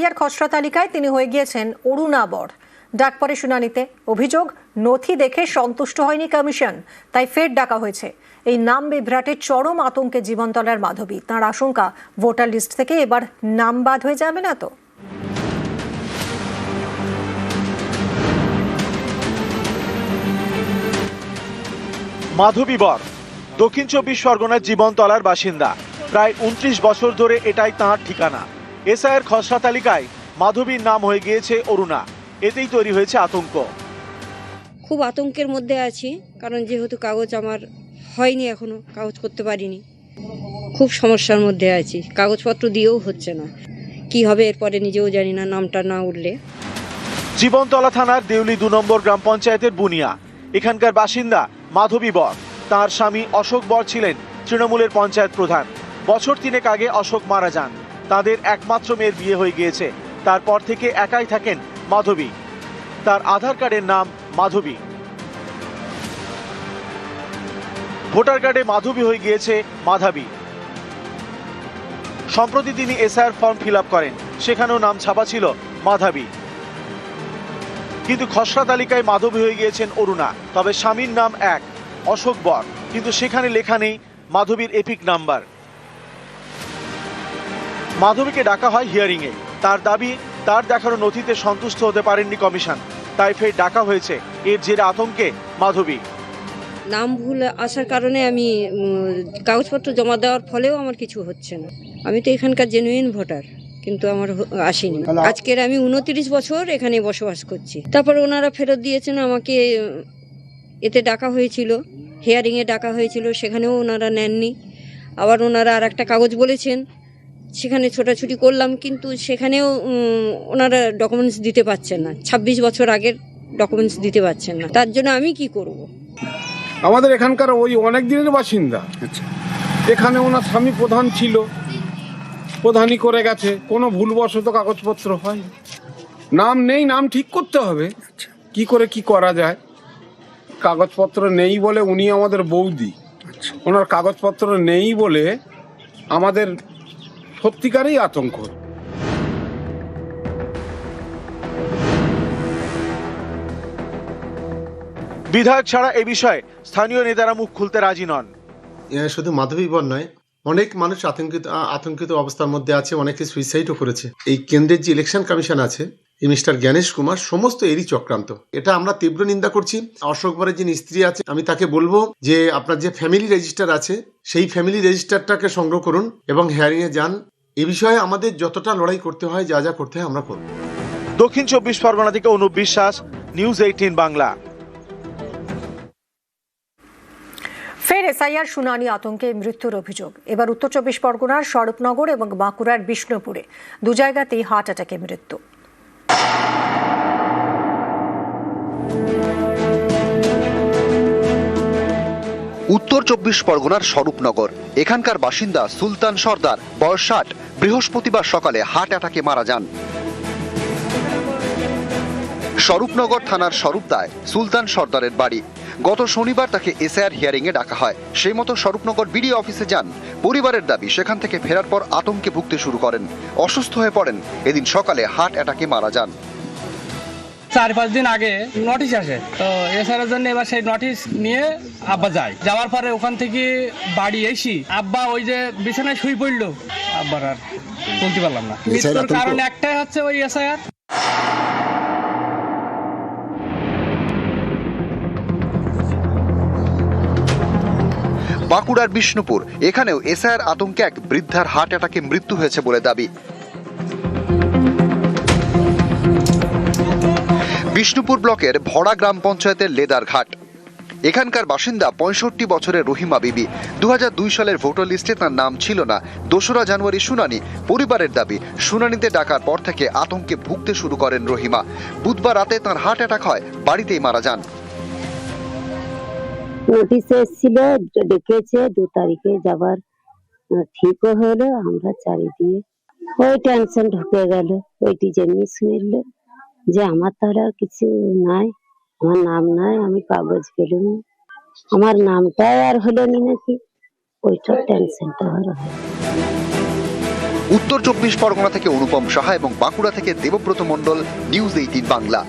ইয়ার খসড়া তালিকায় তিনি হয়ে গিয়েছেন অরুণাবর। ডাক পরে শুনানিতে অভিযোগ, নথি দেখে সন্তুষ্ট হয়নি কমিশন, তাই ফের ডাকা হয়েছে। এই নাম বিভ্রাটে চরম আতঙ্কে জীবনতলার মাধবী। তাঁর আশঙ্কা, ভোটার লিস্ট থেকে এবার নাম বাদ হয়ে যাবে না তো। মাধবী বর, দক্ষিণ চব্বিশ পরগনার জীবনতলার বাসিন্দা। প্রায় উনত্রিশ বছর ধরে এটাই তাঁর ঠিকানা। এসআইয়ের খসড়া তালিকায় মাধবীর নাম হয়ে গিয়েছে অরুণা। এতেই তৈরি হয়েছে আতঙ্ক। খুব আতঙ্কের মধ্যে আছি কারণ যেহেতু কাগজ আমার হয়নি এখনও কাগজ করতে পারিনি। খুব সমস্যার মধ্যে আছি কাগজপত্র দিয়েও হচ্ছে না। কি হবে এরপরে নিজেও জানি না নামটা না উঠলে। জীবনতলা থানার দেউলি দু নম্বর গ্রাম পঞ্চায়েতের বুনিয়া। এখানকার বাসিন্দা মাধবী বর। তার স্বামী অশোক বর ছিলেন তৃণমূলের পঞ্চায়েত প্রধান। বছর তিনেক আগে অশোক মারা যান। তাদের একমাত্র মেয়ের বিয়ে হয়ে গিয়েছে। তারপর থেকে একাই থাকেন মাধবী। তার আধার কার্ডের নাম মাধবী। ভোটার কার্ডে মাধবী হয়ে গিয়েছে মাধাবী। সম্প্রতি তিনি এসআইআর ফর্ম ফিল করেন। সেখানেও নাম ছাপা ছিল মাধাবী। কিন্তু খসড়া তালিকায় মাধবী হয়ে গিয়েছেন অরুণা। তবে স্বামীর নাম এক, অশোক বর। কিন্তু সেখানে লেখা নেই মাধবীর এপিক নাম্বার। মাধবীকে ডাকা হয় হিয়ারিংয়ে। তার দাবি তার দেখানো নথিতে সন্তুষ্ট হতে পারেননি কমিশন। তাই ফের ডাকা হয়েছে এর জেরে আতঙ্কে মাধবী। নাম ভুল আসার কারণে আমি কাগজপত্র জমা দেওয়ার ফলেও আমার কিছু হচ্ছে না। আমি তো এখানকার জেনুইন ভোটার কিন্তু আমার আসেনি। আজকের আমি উনত্রিশ বছর এখানে বসবাস করছি। তারপর ওনারা ফেরত দিয়েছেন আমাকে এতে ডাকা হয়েছিল হিয়ারিংয়ে ডাকা হয়েছিল সেখানেও ওনারা নেননি। আবার ওনারা আর একটা কাগজ বলেছেন সেখানে ছোটাছুটি করলাম কিন্তু সেখানেও ওনারা ডকুমেন্টস দিতে পারছেন না। ছাব্বিশ বছর আগের ডকুমেন্টস দিতে পারছেন না। তার জন্য আমি কি করব? আমাদের এখানকার ওই অনেক দিনের বাসিন্দা। এখানে ওনার স্বামী প্রধান ছিল। প্রধানই করে গেছে। কোনো ভুলবশত কাগজপত্র হয় নাম নেই নাম ঠিক করতে হবে। কি করে কি করা যায়? কাগজপত্র নেই বলে উনি আমাদের বৌদি। ওনার কাগজপত্র নেই বলে আমাদের সত্যিকারই আতঙ্ক। বিধায়ক ছাড়া এ বিষয়ে স্থানীয় নেতারা মুখ খুলতে রাজি নন। শুধু শুধু মাধবীবর নয় অনেক মানুষ আতঙ্কিত আতঙ্কিত অবস্থার মধ্যে আছে অনেকে সুইসাইডও করেছে। এই কেন্দ্রের যে ইলেকশন কমিশন আছে এই মিস্টার জ্ঞানেশ কুমার সমস্ত এরই চক্রান্ত। এটা আমরা তীব্র নিন্দা করছি। অশোক বরের যিনি স্ত্রী আছে আমি তাকে বলব যে আপনার যে ফ্যামিলি রেজিস্টার আছে সেই ফ্যামিলি রেজিস্টারটাকে সংগ্রহ করুন এবং হেয়ারিং এ যান। এ বিষয়ে আমাদের যতটা লড়াই করতে হয় যা যা করতে হয় আমরা করব। দক্ষিণ চব্বিশ পরগনা থেকে অনুপ বিশ্বাস নিউজ এইটিন বাংলা। ফের এসআইআর শুনানি আতঙ্কে মৃত্যুর অভিযোগ। এবার উত্তর চব্বিশ পরগনার স্বরূপনগর এবং বাঁকুড়ার বিষ্ণুপুরে। দু জায়গাতেই হার্ট অ্যাটাকে মৃত্যু। উত্তর চব্বিশ পরগনার স্বরূপনগর। এখানকার বাসিন্দা সুলতান সর্দার, বয়স ষাট, বৃহস্পতিবার সকালে হার্ট অ্যাটাকে মারা যান। স্বরূপনগর থানার স্বরূপদায় সুলতান সর্দারের বাড়ি। গত শনিবার তাকে এসআইআর হিয়ারিং এ ডাকা হয়। সেই মতো স্বরূপনগর বিডি অফিসে যান। পরিবারের দাবি, সেখান থেকে ফেরার পর আতঙ্কে ভুগতে শুরু করেন। অসুস্থ হয়ে পড়েন। এদিন সকালে হার্ট অ্যাটাকে মারা যান। চার পাঁচ দিন আগে নোটিশ আসে। তো এসআর জন্য এবার সেই নোটিশ নিয়ে আব্বা যায়। যাওয়ার পরে ওখান থেকে বাড়ি এসি। আব্বা ওই যে বিছানায় শুই পড়ল। আব্বার আর তুলতে পারলাম না। মৃত্যুর কারণ একটাই হচ্ছে ওই এসআইআর। বাঁকুড়ার বিষ্ণুপুর এখানেও এসআইআর আতঙ্কে এক বৃদ্ধার হার্ট অ্যাটাকে মৃত্যু হয়েছে বলে দাবি। বিষ্ণুপুর ব্লকের ভরা গ্রাম পঞ্চায়েতের লেদার ঘাট। এখানকার বাসিন্দা পঁয়ষট্টি বছরের রহিমা বিবি। দু হাজার দুই সালের ভোটার লিস্টে তার নাম ছিল না। দোসরা জানুয়ারি শুনানি। পরিবারের দাবি, শুনানিতে ডাকার পর থেকে আতঙ্কে ভুগতে শুরু করেন রহিমা। বুধবার রাতে তার হার্ট অ্যাটাক হয়, বাড়িতেই মারা যান। নোটিশ এসেছিল ডেকেছে দু তারিখে যাবার ঠিকও হলো, আমরা চারিদিকে ওই টেনশন ঢুকে গেল ওইটি যেমনি শুনল যে আমার আর কিছু নাই, আমার নাম নাই, আমি কাগজ পেলুম আমার নামটাই আর হলো নি নাকি? ওইটা টেনশনটা হলো উত্তর চব্বিশ পরগনা থেকে অনুপম সাহা এবং বাঁকুড়া থেকে দেবব্রত মণ্ডল নিউজ এইটিন বাংলা।